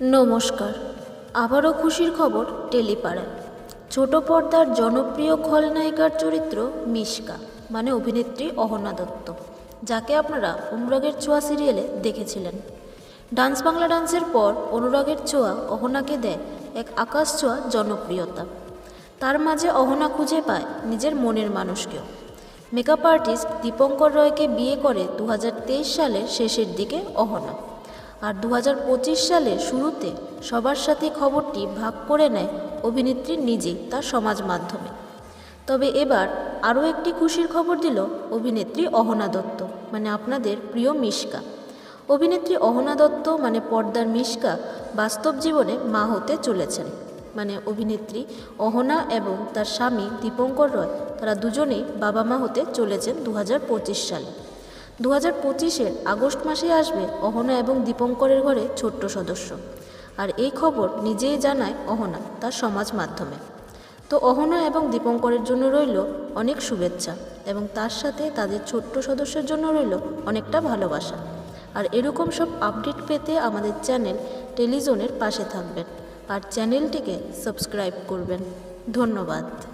নমস্কার। আবারও খুশির খবর টেলিপাড়ায়। ছোট পর্দার জনপ্রিয় খলনায়িকার চরিত্র মিশকা মানে অভিনেত্রী অহনা দত্ত, যাকে আপনারা অনুরাগের ছোঁয়া সিরিয়ালে দেখেছিলেন। ডান্স বাংলা ডান্সের পর অনুরাগের ছোঁয়া অহনাকে দেয় এক আকাশ ছোঁয়া জনপ্রিয়তা। তার মাঝে অহনা খুঁজে পায় নিজের মনের মানুষকেও। মেকআপ আর্টিস্ট দীপঙ্কর রয়কে বিয়ে করে দু হাজার তেইশ সালের শেষের দিকে অহনা। আর দু সালের শুরুতে সবার সাথে খবরটি ভাগ করে নেয় অভিনেত্রী নিজেই তার সমাজ মাধ্যমে। তবে এবার আরও একটি খুশির খবর দিল অভিনেত্রী অহনা দত্ত মানে আপনাদের প্রিয় মিশকা। অভিনেত্রী অহনা দত্ত মানে পর্দার মিশকা বাস্তব জীবনে মা হতে চলেছেন। মানে অভিনেত্রী অহনা এবং তার স্বামী দীপঙ্কর রয়, তারা দুজনেই বাবা মা হতে চলেছেন দু হাজার পঁচিশ সালে। দু হাজার পঁচিশের আগস্ট মাসে আসবে অহনা এবং দীপঙ্করের ঘরে ছোট্ট সদস্য। আর এই খবর নিজেই জানায় অহনা, তার সমাজ মাধ্যমে। তো অহনা এবং দীপঙ্করের জন্য রইল অনেক শুভেচ্ছা এবং তার সাথে তাদের ছোট্ট সদস্যের জন্য রইল অনেকটা ভালোবাসা। আর এরকম সব আপডেট পেতে আমাদের চ্যানেল টেলিজোনের পাশে থাকবেন। আর চ্যানেলটিকে সাবস্ক্রাইব করবেন। ধন্যবাদ।